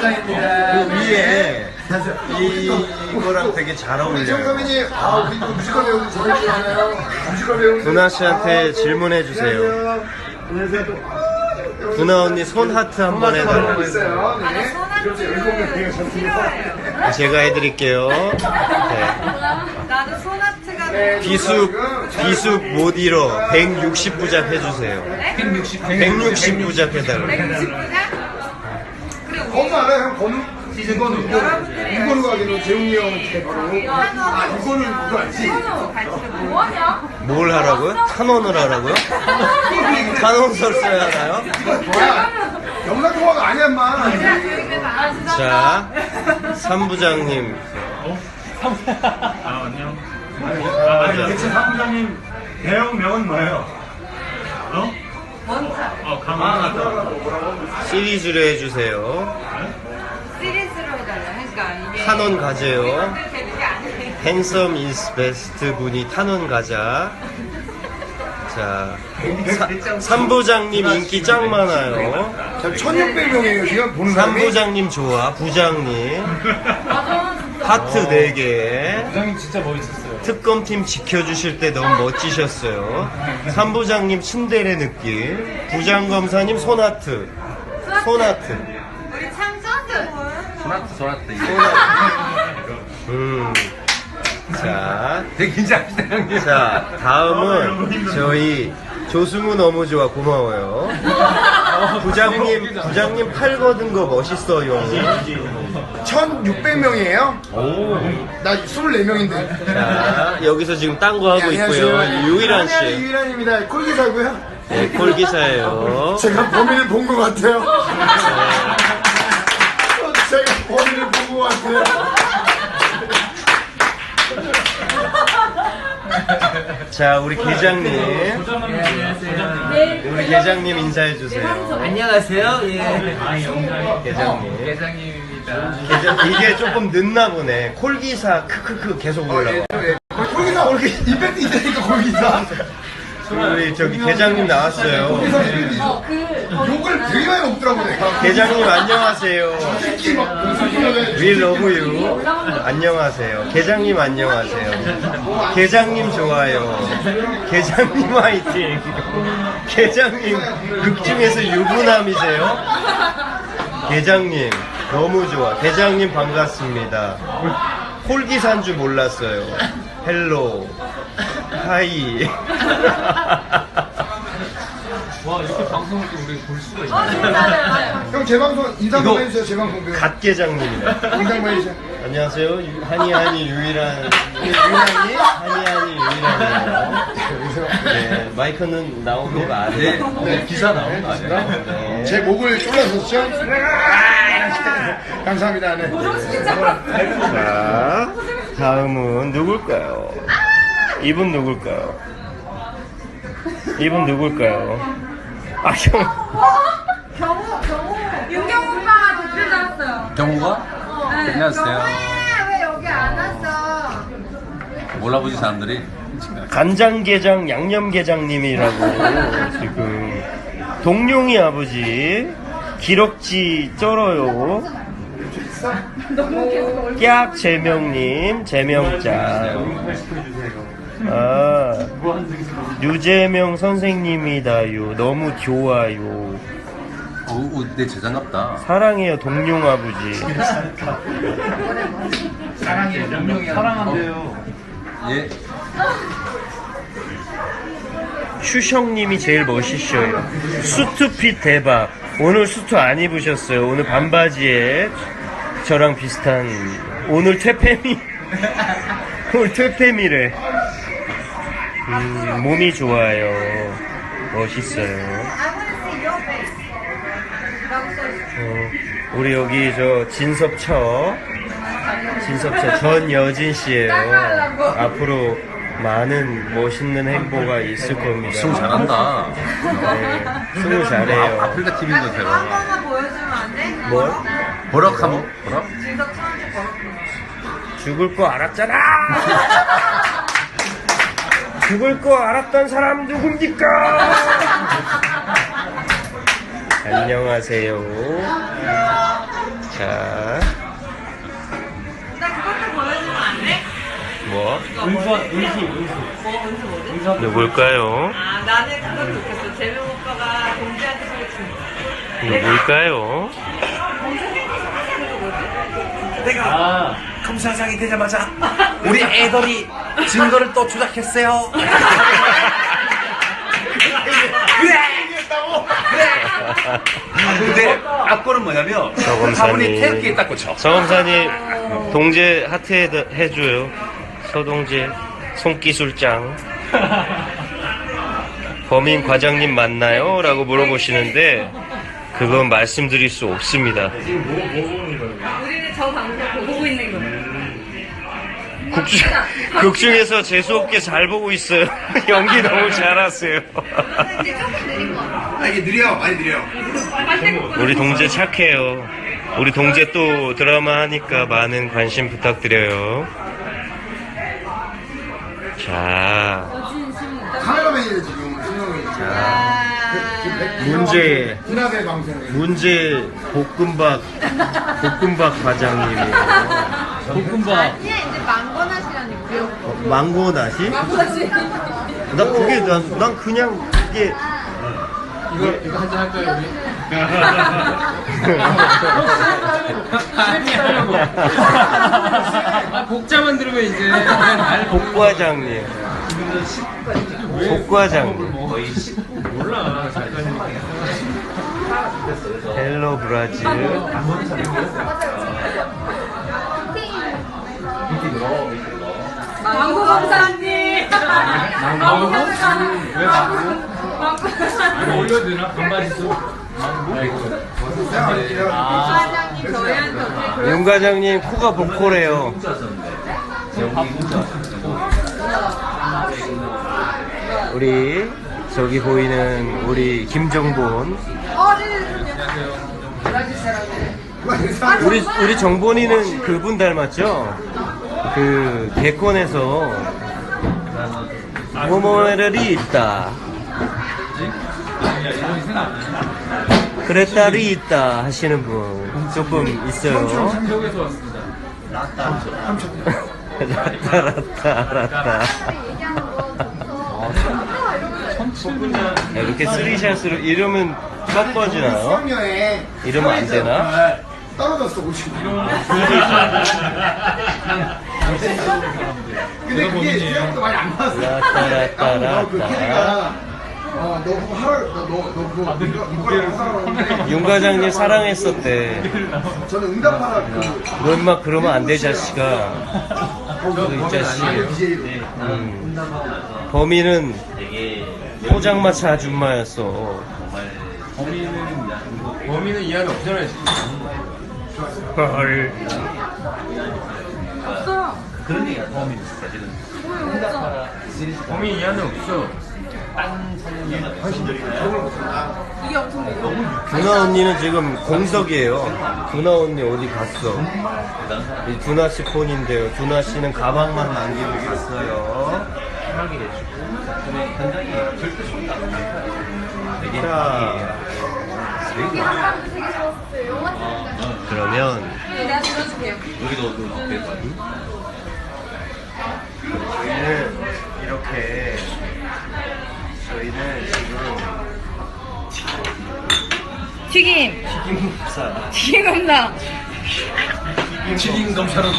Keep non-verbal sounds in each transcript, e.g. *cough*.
그 위에 이 이거랑 되게 잘 어울려요. 정선배님, 아, 우리 또 뮤지컬 배우들 재밌게 하나요? 뮤지컬 배우들. 누나 씨한테 질문해 주세요. 안녕하세요. 또 누나 언니 손 하트 한 번 해달라고. 있어요. 아, 나 네. 싫어해요. 제가 해드릴게요. 네. 나도 소나트가 네, 비숲 비숲 못 잃어 160부작 해주세요. 160부작 해달라고. 160분이야? 그래 우리 건우 알아요? 형 건우? 이건우. 이건우 가기로 재웅이 형은 됐고. 아, 이건우 누구 알지? 뭐하냐? 뭘 하라고요? 탄원을 하라고요? 탄원서 써야 하나요? 뭐야? 영상 통화가 아니야, 인마. 아 진짜? 자, 삼부장님. 아, 안녕. 아, 대체 사무장님 배우명은 뭐예요? 어? 어, 강한 시리즈로 해주세요. 시리즈로 해달라 그러니까 이게 탄원 가져요. 이것들 되는 게 아니에요 핸섬 인스 베스트 분이 탄원 가자. 자, 사, 삼부장님 인기 짱 많아요. 1600명이에요, 지금 보는 사람이. 삼부장님 좋아, 부장님. 맞아 하트 4개. 부장님 진짜 멋있었어요. 특검팀 지켜주실 때 너무 멋지셨어요. 삼부장님 츤데레 느낌. 부장검사님 손하트. 손하트. 우리 창선들 소나트 소나트 음. 자, 되게 긴장하시다 형님 자, 다음은 저희 조승우 너무 좋아 고마워요. 부장님, 부장님 팔 걷은 거 멋있어요. 1600명이에요? 오. 나 24명인데. 자, 여기서 지금 딴 거 하고 있고요. 유일한 씨. 유일한입니다. 콜기사고요. 네, 콜기사예요. 제가 범인을 본 것 같아요. 제가 범인을 본 것 같아요. 자, 우리 계장님. 우리 계장님 인사해 주세요. 안녕하세요 예 계장님. 회장님입니다 계장 이게 조금 늦나 보네. 콜기사 크크크 계속 올라와. 콜기사, 이펙트 있다니까, 콜기사. 우리 저기 계장님 나왔어요. 욕을 되게 많이 먹더라고, 내가. 계장님 안녕하세요. 막. We love you. 안녕하세요. 계장님 안녕하세요. 계장님 좋아요. 계장님 화이팅. 계장님 극 중에서 유부남이세요? 계장님 너무 좋아. 계장님 반갑습니다. 홀기산 줄 몰랐어요. 헬로. 하이. *laughs* 와 이렇게 방송을 또 우리 볼 수가 있네 어 진짜요 *laughs* 형, 제 방송 인사 한번 해주세요, 제 방송. 배우. 갓계장님이다. 인사 한번 해주세요. 안녕하세요. 유- 한이한이 유일한 유일한이 한이한이 유일한이에요. 네, 마이크는 나오는 거 아니에요? 네 기사 나온 거 아니에요? 네. 제 목을 졸라섰죠? 감사합니다, 네. 자, 다음은 누굴까요? 이분 누굴까요? 이분 누굴까요? 아, 형. 경호 경호 윤경 오빠가 댓글 달았어요 경호가? 네. 안녕하세요. 경호야 왜 여기 안 왔어 몰라보지 사람들이 간장게장 양념게장님이라고 *laughs* 지금 동룡이 아버지 기럭지 쩔어요 깍 *laughs* 재명님 재명짱 아 유재명 선생님이다요. 너무 좋아요. 어우 내 제장 같다. 사랑해요 동룡 아버지. 예. 슈형님이 제일 멋있어요. 수트핏 대박. 오늘 수트 안 입으셨어요. 오늘 반바지에 저랑 비슷한 오늘 퇴폐미 오늘 퇴폐미래. 음, 몸이 좋아요. 멋있어요. 어, 우리 여기 저 진섭처 진섭처 전여진 씨예요. 앞으로 많은 멋있는 행보가 있을 겁니다. 승우 잘한다 네, 승우 잘해요. 아프리카 TV인 것한 번만 보여주면 안 돼? 뭘? 버럭하면 버럭? 처음에 버럭 죽을 거 알았잖아. *laughs* 죽을 거 알았던 사람 누굽니까? 안녕하세요. 자, 나 그것도 보여주면 안 돼? 뭐 은수, 은수, 은수. 뭐 은수 뭐지? 누굴까요? 아 나는 그걸 좋겠어. 재명 오빠가 동지한테 소개팅. 누굴까요? 아, 검사장이 되자마자 우리 애들이 증거를 또 조작했어요. *laughs* 아, 근데 악거는 뭐냐면 서검사님. 사분이 태극기에 딱 꽂혀. 서검사님 동재 하트 해- 해줘요. 서동재 손기술장. *laughs* 범인 과장님 맞나요? 라고 물어보시는데 그건 말씀드릴 수 없습니다. 저 방송 보고 있는 거야. 국중, 극 중에서 재수없게 잘 보고 있어요. *laughs* 연기 너무 잘하세요. 이제 조금 느린 거 같아. 아, 이게 느려, 많이 느려. 우리 동재 착해요. 우리 동재 또 드라마 하니까 많은 관심 부탁드려요. 자, 카메라맨이래, 지금. 자, 문제. 문제 볶음밥, 볶음밥 과장님이에요. 볶음밥. 아니야 이제 망건하시라니 무려. 망고 다시? 망건하시. 나 그게, 난, 난 그냥 그게. 이거, 이거 한잔 할까요, 우리? 아, 복자만 들으면 이제. 복과장님. 복과장님. 몰라, 잠깐. 헬로 브라질. 망고 검사님. 망고 검사님. 왜 망고? 올려도 되나? 반바지 수. 망고? 과장님 저희한테 어떻게 윤 과장님 코가 복코래요. 우리 저기 보이는 우리 김정본. 우리 우리 정본이는 그분 닮았죠? 그 개콘에서 모모레리 있다. 그랬다리 있다 하시는 분 조금 있어요. 참석에서 왔습니다. 라따 라따 라따. 이렇게 쓰리샷으로 이러면 꺾어지나요? 수학여행. 이러면 안 되나? 떨어졌어, 50. *laughs* 근데 그게 생각보다 많이 안 나왔어. 라따라따 너그 라따. 캐리가, 어, 너 그거 하라, 너, 너, 너 그거, 이거, 이거를 하라고 하는데. 윤 과장님 사랑했었대. 저는 응답하라, 그, 너 임마 그러면 안 돼 자식아. 너이 자식. BJ로. 음. 범인은 포장마차 아줌마였어. 범인은 이 안에 없잖아요, 지금. 헐. 없어요. 범인 이 안에 없어. 이게 엄청 느려. 두나 언니는 지금 공석이에요. 두나 언니 어디 갔어? 이 두나 씨 폰인데요. 두나 씨는 가방만 남기고 있어요. 자, 그러면 내가 들어줄게요. 저희는 이렇게 저희는 지금 튀김. 튀김국사 튀김 검사. 튀김 검찰은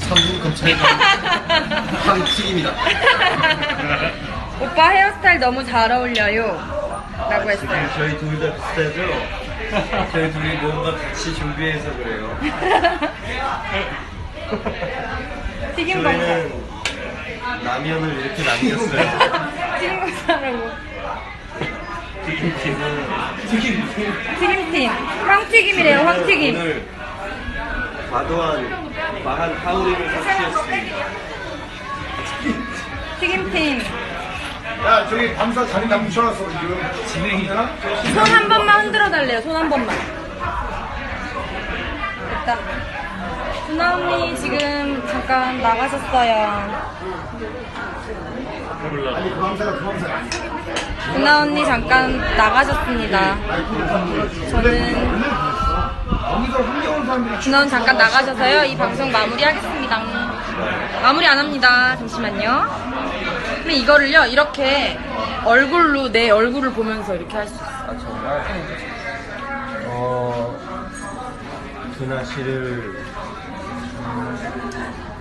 3분 검찰이다. *laughs* 황튀김이다. 오빠 헤어스타일 너무 잘 어울려요. 라고 했어요. 저희 둘 다 비슷하죠? *laughs* 저희 둘이 뭔가 같이 준비해서 그래요. *laughs* 튀김 검사. 저희는 라면을 이렇게 남겼어요. *laughs* 튀김 검사라고. 튀김팀은 튀김팀. 황튀김이래요, 황튀김. 오늘 과도한 과한 파우리를 섭취했습니다. 튀김팀. 야, 저기 밤사 자리 나 묻혀놨어, 지금. 진행이 되나? 손 한 번만 흔들어 달래요. 손 한 번만. 일단 준아 언니 지금 잠깐 나가셨어요. 아니, 그 밤사가 그 밤사가 아니야. 준아 언니 잠깐 나가셨습니다. 저는 한겨울 준하원 잠깐 나가셔서요. 이 방송 마무리하겠습니다. 마무리 안 합니다. 잠시만요. 근데 이거를요, 이렇게 얼굴로 내 얼굴을 보면서 이렇게 할 수 있어. 아 정말? 어 두나 씨를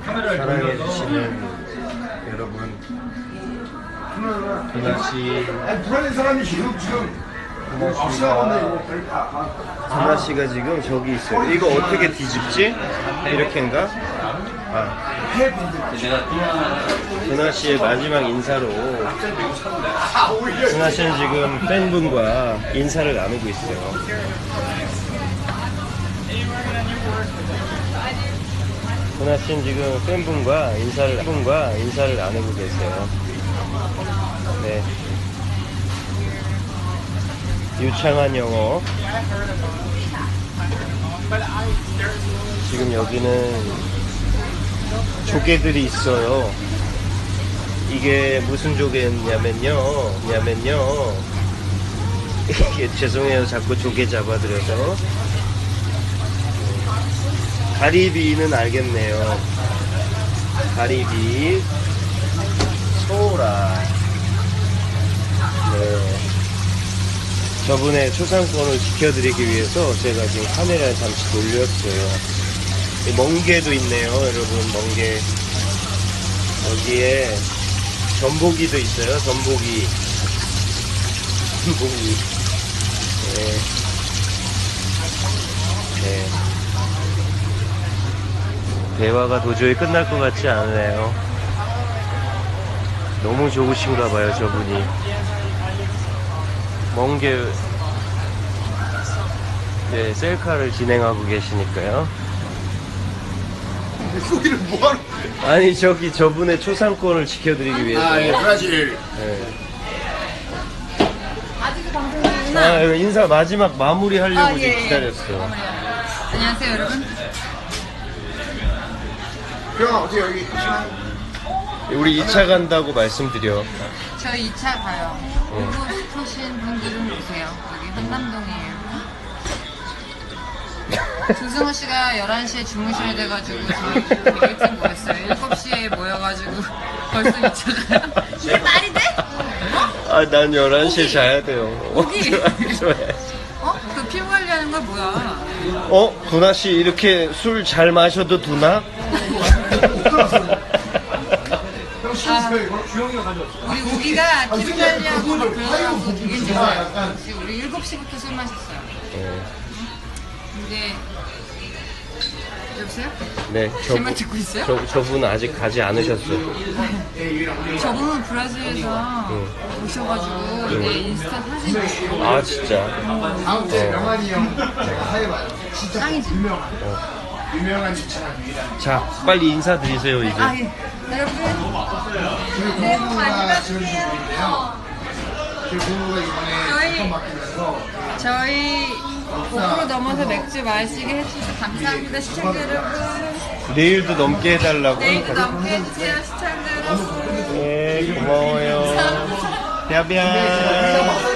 사랑해 주시는 여러분 두나 씨 아니 불안한 사람이 지금 지금 두나 씨가 두나 씨가 지금 저기 있어요. 이거 어떻게 뒤집지? 이렇게인가? 아. 두나 씨의 마지막 인사로 두나 씨는 지금 팬분과 인사를 나누고 있어요. 두나 씨는 지금 팬분과 인사를 팬분과 인사를 나누고 계세요. 네. 유창한 영어. 지금 여기는 조개들이 있어요. 이게 무슨 조개냐면요, 냐면요. 이게 죄송해요, 자꾸 조개 잡아드려서. 가리비는 알겠네요. 가리비, 소라. 네. 저분의 초상권을 지켜드리기 위해서 제가 지금 카메라를 잠시 돌렸어요. 이 멍게도 있네요, 여러분, 멍게. 여기에 전복이도 있어요, 전복이. *laughs* 전복이. 네. 네. 대화가 도저히 끝날 것 같지 않으네요. 너무 좋으신가 봐요, 저분이. 멍게, 네, 셀카를 진행하고 계시니까요. 소리를 뭐하는 아니, 저기 저분의 초상권을 지켜드리기 위해서. 아 예, 브라질 네. 아직도 방송 중이구나. 아, 이거 인사 마지막 마무리 하려고 아, 예, 지금 예. 기다렸어. 안녕하세요, 여러분. 형 어떻게 여기 시간 우리 2차 간다고 말씀드려. 저희 2차 가요. 오고 싶으신 분들은 오세요. 여기 한남동이에요. 조승우 씨가 11시에 주무셔야 돼가지고 저희 되게 일찍 모였어요. 7시에 모여가지고 벌써 2차 가요. 이게 말이 돼? 아, 난 11시에 자야 돼요. 고기. *laughs* 어? 그 피부 관리하는 거 뭐야? 어? 두나 씨 이렇게 술 잘 마셔도 두나? 이거 우리 우기가 피부 관리하고 막 그러고 되게 좋아요. 지금 우리 7시부터 술 마셨어요. 네. 근데 여보세요? 네, 제말 저분, 듣고 있어요? 저, 저분 아직 가지 않으셨어요. 저분은 브라질에서 오셔가지고 내 인스타 사진 찍고 아, 진짜. 다음 주에 명환이 형 제가 하해봐요 진짜 짱이지? 유명한 유명한 유일한 자, 빨리 인사드리세요, 이제. 아 예. 여러분 저희 새해 복 많이 공부가 지어주신 받으세요. 분인데요 저희 공부가 이번에 저희- 맡기면서 저희 5% 넘어서 맥주 마시게 해주셔서 감사합니다 시청자 여러분 내일도 넘게 해달라고. 내일도 넘게 해주세요 시청자 여러분 네, 고마워요. 뺨뺨.